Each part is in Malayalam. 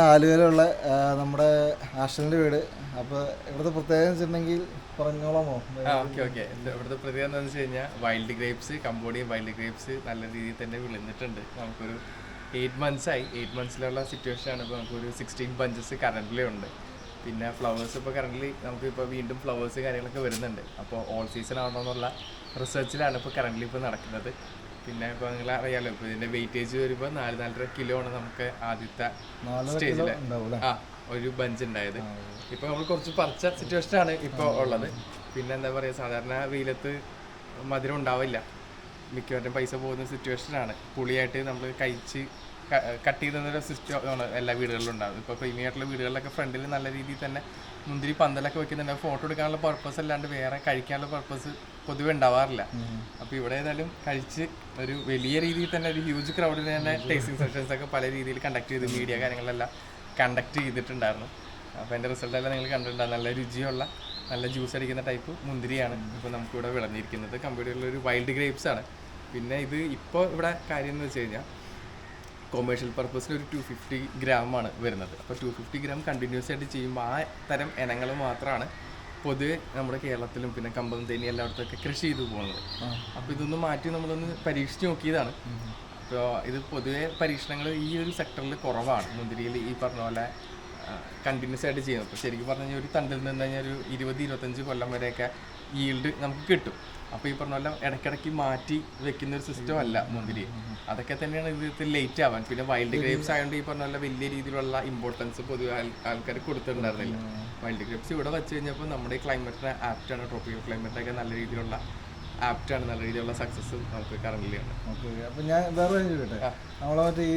ആലുവയിലുള്ള നമ്മുടെ ആഷ്ടന്റെ വീട്. അപ്പൊ ഇവിടുത്തെ പ്രത്യേകത വെച്ചിട്ടുണ്ടെങ്കിൽ പറഞ്ഞോളാമോ? Okay okay. ഇവിടുത്തെ പ്രത്യേകത എന്താണെന്ന് വെച്ച് കഴിഞ്ഞാൽ wild grapes Cambodia wild grapes നല്ല രീതിയിൽ തന്നെ വിളഞ്ഞിട്ടുണ്ട്. നമുക്കൊരു എയ്റ്റ് മന്ത്സ് ആയി. എയ്റ്റ് മന്ത്സിലുള്ള സിറ്റുവേഷൻ ആണ് ഇപ്പോൾ നമുക്കൊരു സിക്സ്റ്റീൻ ബഞ്ചസ് കറന്റിലി ഉണ്ട്. പിന്നെ ഫ്ലവേഴ്സ് ഇപ്പോൾ കറന്റ് നമുക്ക് ഇപ്പൊ വീണ്ടും ഫ്ലവേഴ്സ് കാര്യങ്ങളൊക്കെ വരുന്നുണ്ട്. അപ്പോൾ ഓൾ സീസൺ ആവണമെന്നുള്ള റിസർച്ചിലാണ് ഇപ്പോൾ കറന്റ് ഇപ്പോൾ നടക്കുന്നത്. പിന്നെ ഇപ്പോൾ നിങ്ങൾ അറിയാലോ ഇപ്പോൾ ഇതിന്റെ വെയിറ്റേജ് വരുമ്പോൾ നാല് നാലര കിലോ ആണ് നമുക്ക് ആദ്യത്തെ സ്റ്റേജിൽ ആ ഒരു ബഞ്ച് ഉണ്ടായത്. ഇപ്പൊ നമ്മൾ കുറച്ച് പറിച്ച സിറ്റുവേഷൻ ആണ് ഇപ്പൊ ഉള്ളത്. പിന്നെ എന്താ പറയുക സാധാരണ വെയിലത്ത് മധുരം ഉണ്ടാവില്ല. മിക്കവാറും പൈസ പോകുന്ന സിറ്റുവേഷൻ ആണ്. പുളിയായിട്ട് നമ്മൾ കഴിച്ച് കട്ട് ചെയ്യുന്ന സിസ്റ്റം ആണ് എല്ലാ വീടുകളിലും ഉണ്ടാകും ഇപ്പോൾ പ്രീമിയം ആയിട്ടുള്ള വീടുകളിലൊക്കെ ഫ്രണ്ടിൽ നല്ല രീതിയിൽ തന്നെ മുന്തിരി പന്തലൊക്കെ വെക്കുന്നുണ്ട്. ഫോട്ടോ എടുക്കാനുള്ള പർപ്പസ് അല്ലാണ്ട് വേറെ കഴിക്കാനുള്ള പർപ്പസ് പൊതുവെ ഉണ്ടാവാറില്ല. അപ്പോൾ ഇവിടെ ഏതായാലും കഴിച്ച് ഒരു വലിയ രീതിയിൽ തന്നെ ഒരു ഹ്യൂജ് ക്രൗഡിന് തന്നെ ടേസ്റ്റിംഗ് സെഷൻസ് ഒക്കെ പല രീതിയിൽ കണ്ടക്ട് ചെയ്ത് മീഡിയ കാര്യങ്ങളെല്ലാം കണ്ടക്ട് ചെയ്തിട്ടുണ്ടായിരുന്നു. അപ്പോൾ എന്റെ റിസൾട്ട് എല്ലാം നിങ്ങൾ കണ്ടിട്ടുണ്ടാകും നല്ല രുചിയുള്ള നല്ല ജ്യൂസ് അടിക്കുന്ന ടൈപ്പ് മുന്തിരിയാണ് ഇപ്പോൾ നമുക്കിവിടെ വിളഞ്ഞിരിക്കുന്നത്. കമ്പ്യൂട്ടറിലുള്ള ഒരു വൈൽഡ് ഗ്രേപ്സ് ആണ്. പിന്നെ ഇത് ഇപ്പോൾ ഇവിടെ കാര്യം എന്ന് വെച്ച് കഴിഞ്ഞാൽ കൊമേഴ്ഷ്യൽ പർപ്പസിന് ഒരു ടു ഫിഫ്റ്റി ഗ്രാമാണ് വരുന്നത്. അപ്പോൾ ടു ഫിഫ്റ്റി ഗ്രാം കണ്ടിന്യൂസ് ആയിട്ട് ചെയ്യുമ്പോൾ ആ തരം ഇനങ്ങൾ മാത്രമാണ് പൊതുവെ നമ്മുടെ കേരളത്തിലും പിന്നെ കമ്പം തേനി എല്ലായിടത്തൊക്കെ കൃഷി ചെയ്തു പോകുന്നത്. അപ്പോൾ ഇതൊന്ന് മാറ്റി നമ്മളൊന്ന് പരീക്ഷിച്ച് നോക്കിയതാണ്. അപ്പോൾ ഇത് പൊതുവെ പരീക്ഷണങ്ങൾ ഈ ഒരു സെക്ടറിൽ കുറവാണ്. മുന്തിരിയിൽ ഈ പറഞ്ഞ പോലെ കണ്ടിന്യൂസ് ആയിട്ട് ചെയ്യുന്നത്. അപ്പോൾ ശരിക്കും പറഞ്ഞു കഴിഞ്ഞാൽ ഒരു തണ്ടിൽ നിന്ന് കഴിഞ്ഞാൽ ഒരു ഇരുപത് ഇരുപത്തഞ്ച് കൊല്ലം വരെയൊക്കെ ഈൽഡ് നമുക്ക് കിട്ടും. അപ്പോൾ ഈ പറഞ്ഞ പോലെ ഇടയ്ക്കിടയ്ക്ക് മാറ്റി വെക്കുന്ന ഒരു സിസ്റ്റം അല്ല മുന്തിരി അതൊക്കെ തന്നെയാണ് ഇത് ലേറ്റ് ആവാൻ. പിന്നെ വൈൽഡ് ഗ്രേപ്സ് ആയതുകൊണ്ട് ഈ പറഞ്ഞ പോലെ വലിയ രീതിയിലുള്ള ഇമ്പോർട്ടൻസ് പൊതുവെ ആൾക്കാർ കൊടുത്തിട്ടുണ്ടായിരുന്നില്ല. വൈൽഡ് ഗ്രേപ്സ് ഇവിടെ വെച്ച് കഴിഞ്ഞപ്പോൾ നമ്മുടെ ഈ ക്ലൈമറ്റിന് ആപ്റ്റാണ് ട്രോപ്പിക്കൽ ക്ലൈമറ്റൊക്കെ നല്ല രീതിയിലുള്ള ആപ്റ്റാണ് നല്ല രീതിയിലുള്ള സക്സസ് നമുക്ക് കറന്റ് ഉണ്ട്. ഓക്കെ അപ്പോൾ ഞാൻ വേറെ ചോദിക്കട്ടെ? നമ്മളെ മറ്റേ ഈ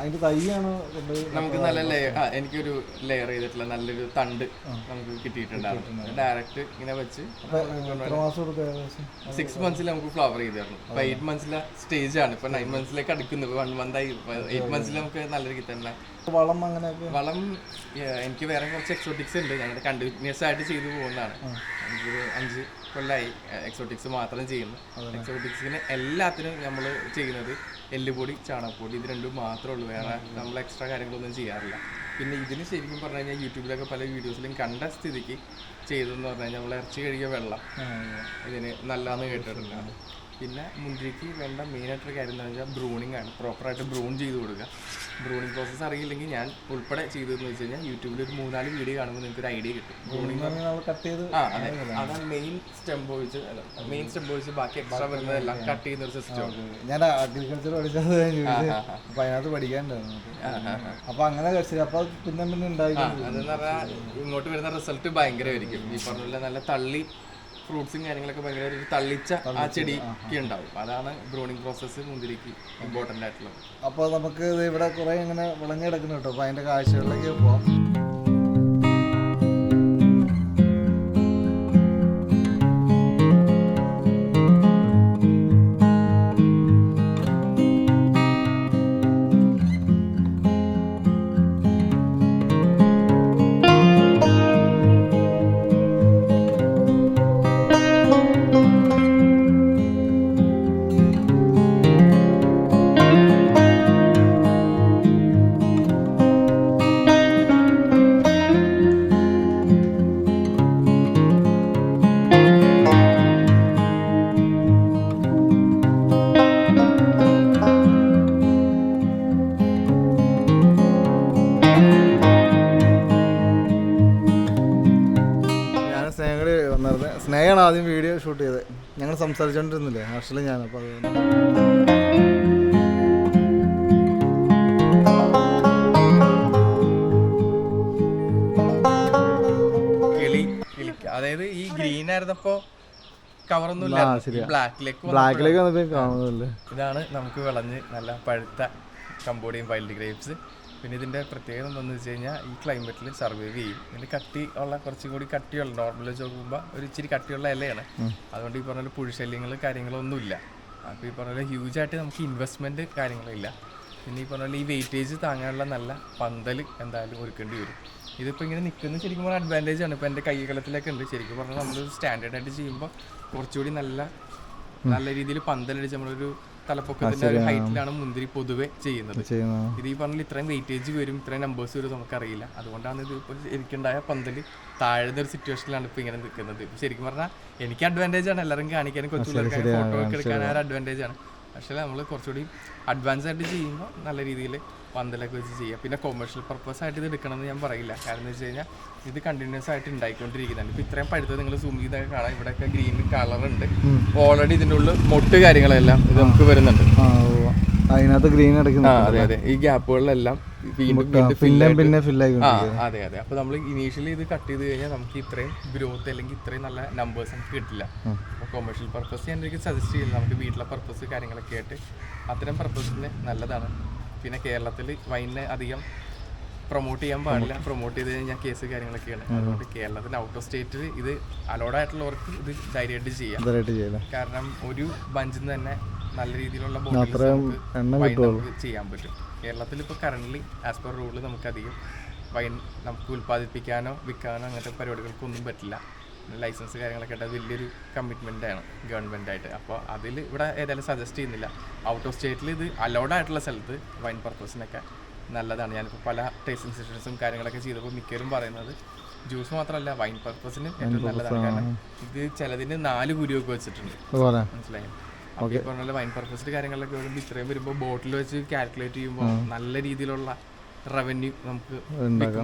അതിന്റെ അതിന്റെ തൈയാണോ നമുക്ക് നല്ല ലെയർ എനിക്കൊരു ലെയർ ചെയ്തിട്ടുള്ള നല്ലൊരു തണ്ട് നമുക്ക് കിട്ടിയിട്ടുണ്ടായിരുന്നു. ഡയറക്റ്റ് ഇങ്ങനെ വെച്ച് സിക്സ് മന്ത്സിൽ നമുക്ക് ഫ്ലവർ ചെയ്ത് തരണം ഇപ്പൊ എയ്റ്റ് മന്ത്സിലെ സ്റ്റേജ് ആണ്. ഇപ്പൊ നയൻ മന്ത്സിലേക്ക് അടുക്കുന്നത് വൺ മന്ത് ആയി. എയ്റ്റ് മന്ത്സിൽ നമുക്ക് നല്ല രീതിയിൽ തന്നെ വളം അങ്ങനെ വളം എനിക്ക് വേറെ കുറച്ച് എക്സോട്ടിക്സ് ഉണ്ട്. ഞങ്ങളുടെ കണ്ടിന്യൂസ് ആയിട്ട് ചെയ്തു പോകുന്നതാണ്. എനിക്കൊരു അഞ്ച് കൊല്ലമായി എക്സോട്ടിക്സ് മാത്രം ചെയ്യുന്നു. എക്സോട്ടിക്സിന് എല്ലാത്തിനും നമ്മൾ ചെയ്യുന്നത് എല്ലുപൊടി ചാണകപ്പൊടി ഇത് രണ്ടും മാത്രമേ ഉള്ളൂ. വേറെ നമ്മൾ എക്സ്ട്രാ കാര്യങ്ങളൊന്നും ചെയ്യാറില്ല. പിന്നെ ഇതിന് ശരിക്കും പറഞ്ഞു കഴിഞ്ഞാൽ യൂട്യൂബിലൊക്കെ പല വീഡിയോസിലും കണ്ട സ്ഥിതിക്ക് ചെയ്തതെന്ന് പറഞ്ഞു കഴിഞ്ഞാൽ നമ്മൾ ഇറച്ചി കഴുകിയ വെള്ളം. ഇതിന് നല്ലതെന്ന് കേട്ടിട്ടുണ്ട്. പിന്നെ മുന്തിരിക്ക് വേണ്ട മെയിനായിട്ടൊരു കാര്യം എന്താണെന്ന് വെച്ചാൽ ബ്രൂണിംഗ് ആണ്. പ്രോപ്പറായിട്ട് ബ്രൂൺ ചെയ്ത് കൊടുക്കുക. ബ്രൂണിംഗ് പ്രോസസ്സ് അറിയില്ലെങ്കിൽ ഞാൻ ഉൾപ്പെടെ ചെയ്തതെന്ന് വെച്ച് കഴിഞ്ഞാൽ യൂട്യൂബിൽ ഒരു മൂന്നാൽ വീഡിയോ കാണുമ്പോൾ നിങ്ങൾക്ക് ഒരു ഐഡിയ കിട്ടും ബ്രൂണിംഗ് ആ അതെ. അതാണ് മെയിൻ സ്റ്റെമ്പ് വെച്ച് മെയിൻ സ്റ്റെം വെച്ച് ബാക്കി എക്സ്ട്രാ വരുന്നതെല്ലാം കട്ട് ചെയ്യുന്ന ഒരു സിസ്റ്റം ഞാൻ അഗ്രികൾച്ചർ പഠിച്ചത് അപ്പൊ അതിനകത്ത് പഠിക്കാനുണ്ടായിരുന്നു. അപ്പോൾ അങ്ങനെ അപ്പോൾ പിന്നെ പിന്നെ ഉണ്ടായി അതെന്ന് പറഞ്ഞാൽ ഇങ്ങോട്ട് വരുന്ന റിസൾട്ട് ഭയങ്കരമായിരിക്കും. ഈ പറഞ്ഞ നല്ല തള്ളി ഫ്രൂട്ട്സും കാര്യങ്ങളൊക്കെ ഭയങ്കര ഒരു തള്ളിച്ച ആ ചെടിക്ക് ഉണ്ടാവും. അതാണ് ബ്രൂണിങ് പ്രോസസ്സ് മുന്തിരിക്ക് ഇമ്പോർട്ടന്റ് ആയിട്ടുള്ളത്. അപ്പോൾ നമുക്ക് ഇവിടെ കുറേ ഇങ്ങനെ വിളങ്ങി കിടക്കുന്നു കേട്ടോ അപ്പോൾ അതിന്റെ കാഴ്ചകളിലേക്ക് പോവാം. സ്നേഹമാണ് ആദ്യം വീഡിയോ ഷൂട്ട് ചെയ്തത്. ഞങ്ങൾ സംസാരിച്ചുകൊണ്ടിരുന്നില്ലേ ഹോസ്റ്റലിൽ ഞാൻ അപ്പോൾ അതുകൊണ്ട് അതായത് ഈ ഗ്രീൻ ആയിരുന്നപ്പോ കവറൊന്നുമില്ല ബ്ലാക്കിലേക്ക് ഇതാണ് നമുക്ക് വിളഞ്ഞ് നല്ല പഴുത്ത കമ്പോഡിയൻ വൈൽഡ് ഗ്രേപ്സ്. പിന്നെ ഇതിന്റെ പ്രത്യേകത എന്താണെന്ന് വെച്ച് കഴിഞ്ഞാൽ ഈ ക്ലൈമറ്റിൽ സർവൈവ് ചെയ്യും. ഇതിന് കട്ടി ഉള്ള കുറച്ചും കൂടി കട്ടിയുള്ള നോർമൽ വെച്ച് നോക്കുമ്പോൾ ഒരു ഇച്ചിരി കട്ടിയുള്ള ഇലയാണ്. അതുകൊണ്ട് ഈ പറഞ്ഞ പുഴുശല്യങ്ങൾ കാര്യങ്ങളൊന്നുമില്ല. അപ്പോൾ ഈ പറഞ്ഞ പോലെ ഹ്യൂജായിട്ട് നമുക്ക് ഇൻവെസ്റ്റ്മെന്റ് കാര്യങ്ങളില്ല. പിന്നെ ഈ പറഞ്ഞ ഈ വെയിറ്റേജ് താങ്ങാനുള്ള നല്ല പന്തൽ എന്തായാലും ഒരുക്കേണ്ടി വരും. ഇതിപ്പോൾ ഇങ്ങനെ നിൽക്കുന്നത് ശരിക്കും പറഞ്ഞാൽ അഡ്വാന്റേജ് ആണ്. ഇപ്പോൾ എന്റെ കൈകളത്തിലൊക്കെ ഉണ്ട്. ശരിക്കും പറഞ്ഞാൽ നമ്മൾ സ്റ്റാൻഡേർഡായിട്ട് ചെയ്യുമ്പോൾ കുറച്ചുകൂടി നല്ല നല്ല രീതിയിൽ പന്തലടിച്ച് നമ്മളൊരു തലപ്പൊക്കത്തിന്റെ ഒരു ഹൈറ്റിലാണ് മുന്തിരി പൊതുവെ ചെയ്യുന്നത്. ചെയ്യുന്ന. ഇത് ഈ പറഞ്ഞ ഇത്രയും വെയിറ്റേജ് വരും ഇത്രയും നമ്പേഴ്സ് വരും നമുക്കറിയില്ല. അതുകൊണ്ടാണ് ഇത് ഇപ്പോൾ എനിക്കുണ്ടായ പന്തൽ താഴ്ന്ന ഒരു സിറ്റുവേഷനിലാണ് ഇപ്പോൾ ഇങ്ങനെ നിൽക്കുന്നത്. ശരിക്കും പറഞ്ഞാൽ എനിക്ക് അഡ്വാന്റേജ് ആണ് എല്ലാവരും കാണിക്കാനും കൊച്ചു ഫോട്ടോ ഒക്കെ എടുക്കാൻ ആ ഒരു അഡ്വാന്റേജ് ആണ്. പക്ഷേ നമ്മൾ കുറച്ചുകൂടി അഡ്വാൻസ് ആയിട്ട് ചെയ്യുമ്പോൾ നല്ല രീതിയിൽ പന്തലൊക്കെ വെച്ച് ചെയ്യാം പിന്നെ കൊമേഴ്ഷ്യൽ പർപ്പസ് ആയിട്ട് ഇത് എടുക്കണമെന്ന് ഞാൻ പറയില്ല. കാരണം എന്ന് വെച്ച് കഴിഞ്ഞാൽ ഇത് കണ്ടിന്യൂസ് ആയിട്ട് ഉണ്ടായിക്കൊണ്ടിരിക്കുന്നുണ്ട്. ഇപ്പോൾ ഇത്രയും പഴുത്തത് നിങ്ങൾ സൂം ചെയ്തൊക്കെ കാണാം. ഇവിടെയൊക്കെ ഗ്രീൻ കളർ ഉണ്ട്. ഓൾറെഡി ഇതിന്റെ ഉള്ളിൽ മൊട്ട് കാര്യങ്ങളെല്ലാം ഇത് നമുക്ക് വരുന്നുണ്ട്. അതിനകത്ത് ഗ്രീൻ അതെ അതെ. ഈ ഗ്യാപ്പുകളിലെല്ലാം പിന്നെ ആയിട്ട് പിന്നെ ഫില്ലായി അതെ അതെ. അപ്പൊ നമ്മൾ ഇനീഷ്യലി ഇത് കട്ട് ചെയ്ത് കഴിഞ്ഞാൽ നമുക്ക് ഇത്രയും ഗ്രോത്ത് അല്ലെങ്കിൽ ഇത്രയും നല്ല നമ്പേഴ്സ് നമുക്ക് കിട്ടില്ല. കൊമേഴ്ഷ്യൽ പർപ്പസ് ഞാൻ എനിക്ക് സജസ്റ്റ് ചെയ്യുന്നത് നമുക്ക് വീട്ടിലെ പർപ്പസ് കാര്യങ്ങളൊക്കെ ആയിട്ട് അത്തരം പർപ്പസിന് നല്ലതാണ്. പിന്നെ കേരളത്തിൽ വൈനിനെ അധികം പ്രൊമോട്ട് ചെയ്യാൻ പാടില്ല. പ്രൊമോട്ട് ചെയ്ത് കഴിഞ്ഞാൽ കേസ് കാര്യങ്ങളൊക്കെയാണ്. അതുകൊണ്ട് കേരളത്തിൽ ഔട്ട് ഓഫ് സ്റ്റേറ്റിൽ ഇത് അലോഡ് ആയിട്ടുള്ളവർക്ക് ഇത് ധൈര്യമായിട്ട് ചെയ്യാം. കാരണം ഒരു ബഞ്ചിൽ നിന്ന് തന്നെ നല്ല രീതിയിലുള്ള ചെയ്യാൻ പറ്റും. കേരളത്തിൽ ഇപ്പോൾ കറന്റ് ആസ് പെർ റൂൾ നമുക്കധികം വൈൻ നമുക്ക് ഉൽപ്പാദിപ്പിക്കാനോ വിൽക്കാനോ അങ്ങനത്തെ പരിപാടികൾക്കൊന്നും പറ്റില്ല. ലൈസൻസ് കാര്യങ്ങളൊക്കെ ആയിട്ട് വലിയൊരു കമ്മിറ്റ്മെന്റ് ആണ് ഗവൺമെന്റ് ആയിട്ട്. അപ്പോൾ അതിൽ ഇവിടെ ഏതായാലും സജസ്റ്റ് ചെയ്യുന്നില്ല. ഔട്ട് ഓഫ് സ്റ്റേറ്റിൽ ഇത് അലൗഡ് ആയിട്ടുള്ള സ്ഥലത്ത് വൈൻ പർപ്പസിനൊക്കെ നല്ലതാണ്. ഞാനിപ്പോൾ പല ടേസ്റ്റിംഗ് സെഷൻസും കാര്യങ്ങളൊക്കെ ചെയ്തപ്പോൾ മിക്കവരും പറയുന്നത് ജ്യൂസ് മാത്രമല്ല വൈൻ പർപ്പസിന് ഏറ്റവും നല്ലതാണ്. കാരണം ഇത് ചിലതിന് നാല് കുരുവൊക്കെ വെച്ചിട്ടുണ്ട്. മനസ്സിലായി? അപ്പോൾ ഈ പറഞ്ഞ വൈൻ പർപ്പസിന്റെ കാര്യങ്ങളൊക്കെ വരുമ്പോൾ ഇത്രയും വരുമ്പോൾ ബോട്ടിൽ വെച്ച് കാൽക്കുലേറ്റ് ചെയ്യുമ്പോൾ നല്ല രീതിയിലുള്ള റവന്യൂ നമുക്ക്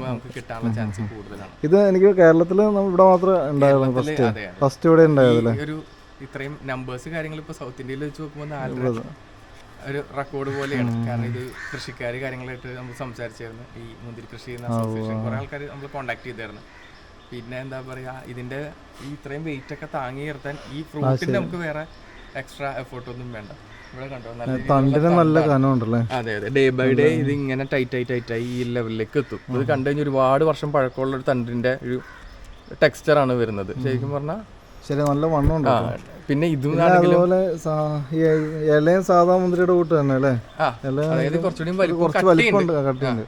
നമുക്ക് കിട്ടാനുള്ള ചാൻസ് കൂടുതലാണ്. ഇത് എനിക്ക് കേരളത്തിൽ ഇവിടെ മാത്രമേ ഉണ്ടായുള്ളൂ ഫസ്റ്റ് ഫസ്റ്റ് ഇവിടെ ഉണ്ടായതല്ലേ? ഒരു ഇത്രയും നമ്പേഴ്സ് കാര്യങ്ങൾ ഇപ്പോൾ സൗത്ത് ഇന്ത്യയിൽ വെച്ച് നോക്കുമ്പോൾ നാലര ഒരു റെക്കോർഡ് പോലെയാണ്. കാരണം ഇത് കൃഷിക്കാർ കാര്യങ്ങളായിട്ട് നമ്മൾ സംസാരിച്ചായിരുന്നു. ഈ മുന്തിരി കൃഷി ചെയ്യുന്ന അസോസിയേഷൻ കുറേ ആൾക്കാർ നമ്മൾ കോൺടാക്ട് ചെയ്തായിരുന്നു. പിന്നെ എന്താ പറയുക ഇതിന്റെ ഈ ഇത്രയും വെയിറ്റ് ഒക്കെ താങ്ങി നിർത്താൻ ഈ ഫ്രൂട്ടിന് നമുക്ക് വേറെ എക്സ്ട്രാ എഫേർട്ട് ഒന്നും വേണ്ട. തണ്ടിന് നല്ല കനമുണ്ടല്ലേ? അതെ അതെ. ഡേ ബൈ ഡേ ഇത് ഇങ്ങനെ ടൈറ്റ് ആയി ടൈറ്റ് ആയി ഈ ലെവലിലേക്ക് എത്തും. ഇത് കണ്ടു കഴിഞ്ഞാൽ ഒരുപാട് വർഷം പഴക്കമുള്ള ഒരു തണ്ടിന്റെ ഒരു ടെക്സ്ചർ ആണ് വരുന്നത്. ശരിക്കും പറഞ്ഞാൽ ശരി നല്ല വണ്ണമുണ്ട് പിന്നെ ഇതും അതുപോലെ ഇലയും സാധാ മുന്തിരിയുടെ കൂട്ട് തന്നെ അല്ലേ? ഇല കുറച്ചുകൂടി കുറച്ച്. വലിപ്പമുണ്ട് കട്ടിയുണ്ട്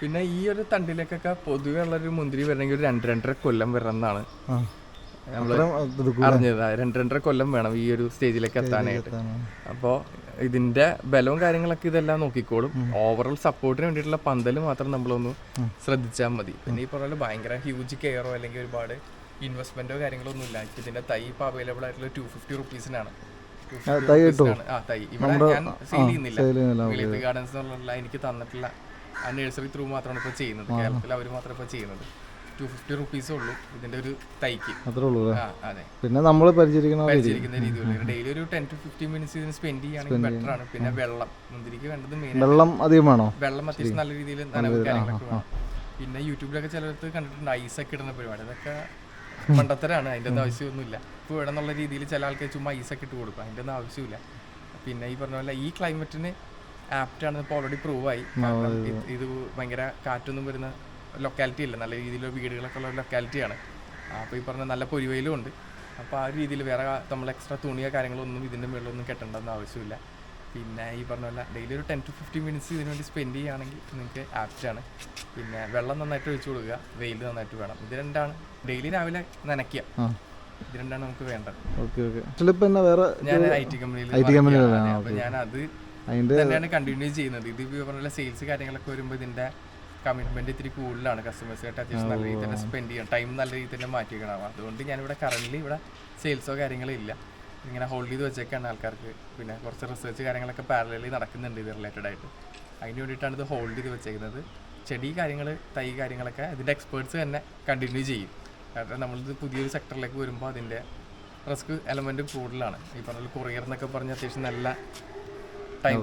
പിന്നെ ഈ ഒരു തണ്ടിലേക്കൊക്കെ പൊതുവെ ഉള്ള ഒരു മുന്തിരി വരണമെങ്കിൽ ഒരു രണ്ട് രണ്ടര കൊല്ലം വരണമെന്നാണ് ആ. അറിഞ്ഞത്. രണ്ട് രണ്ടര കൊല്ലം വേണം ഈ ഒരു സ്റ്റേജിലേക്ക് എത്താനായിട്ട്. അപ്പോൾ ഇതിന്റെ ബലവും കാര്യങ്ങളൊക്കെ ഇതെല്ലാം നോക്കിക്കോളും. ഓവറോൾ സപ്പോർട്ടിന് വേണ്ടിയിട്ടുള്ള പന്തൽ മാത്രം നമ്മളൊന്ന് ശ്രദ്ധിച്ചാൽ മതി. പിന്നെ ഈ പറഞ്ഞ ഭയങ്കര ഹ്യൂജ് കെയറോ അല്ലെങ്കിൽ ഒരുപാട് ഇൻവെസ്റ്റ്മെന്റോ കാര്യങ്ങളോ ഒന്നും ഇല്ല. ഇപ്പൊ ഇതിന്റെ തൈ ഇപ്പോൾ അവൈലബിൾ ആയിട്ടുള്ള ടു ഫിഫ്റ്റി റുപ്പീസിനാണ് തൈ? ആ തൈ. ഇവിടെ ഞാൻ സെയിൽ ചെയ്യുന്നില്ല. വിളിയത്ത് ഗാർഡൻസ് എന്നുള്ള എനിക്ക് തന്നിട്ടില്ല ആ നഴ്സറി ത്രൂ മാത്രമാണ് ഇപ്പോൾ ചെയ്യുന്നത്. കേരളത്തിൽ അവർ മാത്രം ഇപ്പോൾ ചെയ്യുന്നത്. ടു ഫിഫ്റ്റി റുപ്പീസേ ഉള്ളൂ ഇതിന്റെ ഒരു തൈക്ക്. അത്രേ ഉള്ളൂ ആ അതെ. പിന്നെ നമ്മൾ പരിചരിക്കണ പരിചരിക്കുന്ന രീതിയിൽ ഡെയിലി ഒരു ടെൻ ടു ഫിഫ്റ്റീൻ മിനിറ്റ്സ് ഇതിന് സ്പെൻഡ് ചെയ്യുകയാണെങ്കിൽ ബെറ്റർ ആണ്. പിന്നെ വെള്ളം. മുന്തിരിക്ക് വേണ്ടത് മെയിൻ വെള്ളം അധികം വേണോ? വെള്ളം അത്യാവശ്യം നല്ല രീതിയിൽ നനവ് കാര്യങ്ങളൊക്കെ വേണം. പിന്നെ യൂട്യൂബിലൊക്കെ ചിലർക്ക് കണ്ടിട്ടുണ്ട് ഐസ് ഒക്കെ ഇടുന്ന പരിപാടി. അതൊക്കെ മണ്ടത്തരാണ്. അതിന്റെ ഒന്നും ആവശ്യമൊന്നുമില്ല. ഇപ്പോൾ ഇവിടെ എന്നുള്ള രീതിയിൽ ചില ആൾക്കാർ ചുമ്മാ ഐസൊക്കെ ഇട്ട് കൊടുക്കും. അതിന്റെ ഒന്നും ആവശ്യമില്ല. പിന്നെ ഈ പറഞ്ഞ പോലെ ഈ ക്ലൈമറ്റിന് ആപ്റ്റ് ആണെന്ന് ഇപ്പോൾ ഓൾറെഡി പ്രൂവ് ആയി. കാരണം ഇത് ഭയങ്കര കാറ്റൊന്നും വരുന്ന ലൊക്കാലിറ്റി അല്ല നല്ല രീതിയിൽ വീടുകളൊക്കെ ഉള്ള ലൊക്കാലിറ്റിയാണ് അപ്പോൾ ഈ പറഞ്ഞ നല്ല പൊരിവയിലും ഉണ്ട്. അപ്പോൾ ആ രീതിയിൽ വേറെ നമ്മൾ എക്സ്ട്രാ തുണിയോ കാര്യങ്ങളോ ഒന്നും ഇതിന്റെ മുകളിലൊന്നും കെട്ടേണ്ടെന്ന് ആവശ്യമില്ല. പിന്നെ ഈ പറഞ്ഞ പോലെ ഡെയിലി ഒരു ടെൻ ടു ഫിഫ്റ്റീൻ മിനിറ്റ്സ് ഇതിനു വേണ്ടി സ്പെൻഡ് ചെയ്യുകയാണെങ്കിൽ നിങ്ങൾക്ക് ആപ്റ്റാണ് പിന്നെ വെള്ളം നന്നായിട്ട് ഒഴിച്ചു കൊടുക്കുക വെയിൽ നന്നായിട്ട് വേണം. ഇത് രണ്ടാണ്. ഡെയിലി രാവിലെ നനയ്ക്കുക. ഇത് രണ്ടാണ് നമുക്ക് വേണ്ടത്. ഞാൻ ഐ ടി കമ്പനിയിൽ അപ്പോൾ ഞാൻ അത് തന്നെയാണ് കണ്ടിന്യൂ ചെയ്യുന്നത്. ഇത് പറഞ്ഞ സെയിൽസ് കാര്യങ്ങളൊക്കെ വരുമ്പോൾ ഇതിന്റെ കമ്മിറ്റ്മെന്റ് ഇത്തിരി കൂടുതലാണ് കസ്റ്റമേഴ്സായിട്ട് അത്യാവശ്യം നല്ല രീതിയിൽ തന്നെ സ്പെൻഡ് ചെയ്യണം. ടൈം നല്ല രീതിയിൽ തന്നെ മാറ്റിക്കണം അതുകൊണ്ട് ഞാനിവിടെ കറന്റ് ഇവിടെ സെയിൽസോ കാര്യങ്ങളോ ഇല്ല. ഇങ്ങനെ ഹോൾഡ് ചെയ്ത് വെച്ചേക്കാണ് ആൾക്കാർക്ക്. പിന്നെ കുറച്ച് റിസർച്ച് കാര്യങ്ങളൊക്കെ പാരലലി നടക്കുന്നുണ്ട് ഇത് റിലേറ്റഡ് ആയിട്ട്. അതിന് വേണ്ടിയിട്ടാണ് ഇത് ഹോൾഡ് ചെയ്ത് വെച്ചേക്കുന്നത്. ചെടി കാര്യങ്ങൾ തൈ കാര്യങ്ങളൊക്കെ ഇതിന്റെ എക്സ്പേർട്സ് തന്നെ കണ്ടിന്യൂ ചെയ്യും. കാരണം നമ്മളിത് പുതിയൊരു സെക്ടറിലേക്ക് വരുമ്പോൾ അതിന്റെ റിസ്ക് എലമെന്റ് കൂടുതലാണ്. ഈ പറഞ്ഞ കൊറിയർ എന്നൊക്കെ പറഞ്ഞ് അത്യാവശ്യം നല്ല ടൈം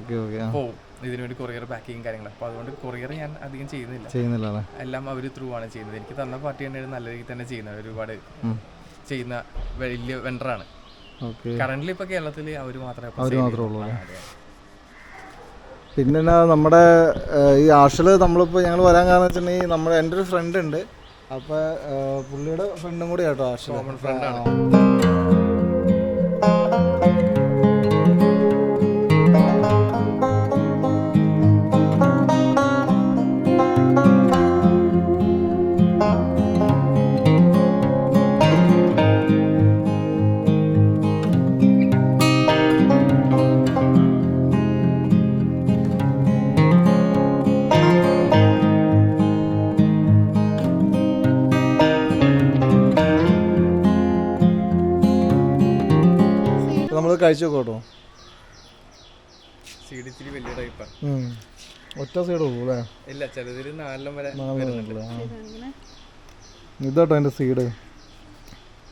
പോവും. ഇതിനു വേണ്ടി കൊറിയർ പാക്കിങ് കാര്യങ്ങൾ അപ്പോൾ അതുകൊണ്ട് കൊറിയർ ഞാൻ അധികം ചെയ്യുന്നില്ല. ചെയ്യുന്നില്ല എല്ലാം അവർ ത്രൂ ആണ് ചെയ്യുന്നത്. എനിക്ക് തന്ന പാർട്ടി തന്നെയാണ് നല്ല രീതിയിൽ തന്നെ ചെയ്യുന്നത്. ഒരുപാട് ചെയ്യുന്ന വലിയ വെണ്ടറാണ് കറന്റ് ഇപ്പൊ കേരളത്തിൽ അവർ മാത്രമേ അവർ അവർ മാത്രമേ ഉള്ളൂ. പിന്നെ നമ്മുടെ ഈ ആഷിൽ നമ്മളിപ്പോൾ ഞങ്ങൾ വരാൻ കാരണം വെച്ചിട്ടുണ്ടെങ്കിൽ നമ്മുടെ എന്റെ ഒരു ഫ്രണ്ട് ഉണ്ട്. അപ്പോൾ പുള്ളിയുടെ ഫ്രണ്ടും കൂടി കേട്ടോ ആഷിൽ Common നമ്മൾ കഴിച്ചു നോക്കോട്ടോ സീഡ് വലിയ ടൈപ്പാണ് ഒറ്റ സൈഡ് ഉള്ളൂ അല്ലേ? ഇല്ല ചിലതിൽ നാലെണ്ണം വരെ. ഇതാട്ടോ അതിന്റെ സീഡ്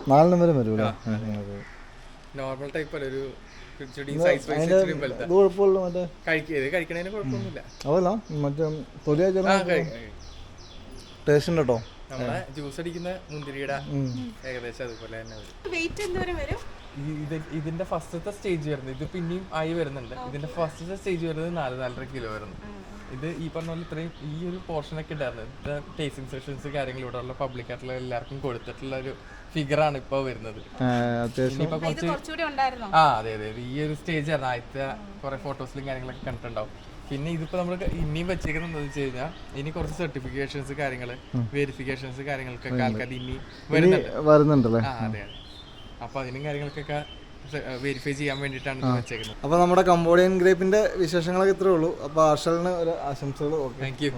നാലെണ്ണം വരെ വരും അല്ലേ നോർമൽ ടൈപ്പ് അല്ല ഒരു അതല്ല മറ്റേ തൊലിയാ. ടേസ്റ്റ് ഉണ്ട് കേട്ടോ. ജ്യൂസ് അടിക്കുന്ന മുന്തിരിയുടെ ഏകദേശം അതുപോലെ തന്നെ വെയിറ്റ് എന്തോരം വരും? ഇത് ഇതിന്റെ ഫസ്റ്റത്തെ സ്റ്റേജ് വരുന്നത്. ഇത് പിന്നെയും ആയി വരുന്നുണ്ട്. ഇതിന്റെ ഫസ്റ്റത്തെ സ്റ്റേജ് വരുന്നത് നാല് നാലര കിലോ വരുന്നു. ഇത് ഈ പറഞ്ഞ പോലെ ഇത്രയും ഈ ഒരു പോർഷൻ ഒക്കെ ഉണ്ടായിരുന്നു ഇത് ടേസ്റ്റിംഗ് സെഷൻസ് കാര്യങ്ങൾ ഇവിടെ ഉള്ള പബ്ലിക് ആയിട്ടുള്ള എല്ലാവർക്കും കൊടുത്തിട്ടുള്ള ഒരു ഫിഗർ ആണ് ഇപ്പൊ വരുന്നത്. ആ, അത്യാവശ്യം. ഇത് കുറച്ച് കുറച്ചുകൂടി ഉണ്ടായിരുന്നോ? ആ അതെ അതെ ഈ ഒരു സ്റ്റേജ് ആണ് ആദ്യത്തെ കുറെ ഫോട്ടോസിലും കാര്യങ്ങളൊക്കെ കണ്ടിട്ടുണ്ടാവും. പിന്നെ ഇതിപ്പോ നമ്മൾ ഇനിയും വെച്ചേക്കുന്നത് എന്താ വെച്ച് കഴിഞ്ഞാൽ ഇനി കുറച്ച് സർട്ടിഫിക്കേഷൻസ് കാര്യങ്ങൾ വെരിഫിക്കേഷൻസ് കാര്യങ്ങളൊക്കെ ആൾക്കാർ ഇനി വരുന്നുണ്ട്. വരുന്നുണ്ടല്ലേ? അതെ അതെ. അപ്പൊ അതിനും കാര്യങ്ങൾക്കൊക്കെ വെരിഫൈ ചെയ്യാൻ വേണ്ടിയിട്ടാണ് വെച്ചേക്കുന്നത്. അപ്പോൾ നമ്മുടെ കംബോഡിയൻ ഗ്രേപ്പിന്റെ വിശേഷങ്ങളൊക്കെ ഇത്രേ ഉള്ളൂ. അപ്പോൾ ഹർഷലിന് ഒരു ആശംസകൾ okay. Thank you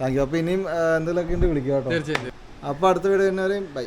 thank you അപ്പോൾ ഇനിയും എന്തെങ്കിലും എന്തെങ്കിലുമൊക്കെ വിളിക്കാം വിളിക്കുക കേട്ടോ. തീർച്ചയായും അപ്പോൾ അടുത്ത വീഡിയോ തന്നെ വരെയും ബൈ.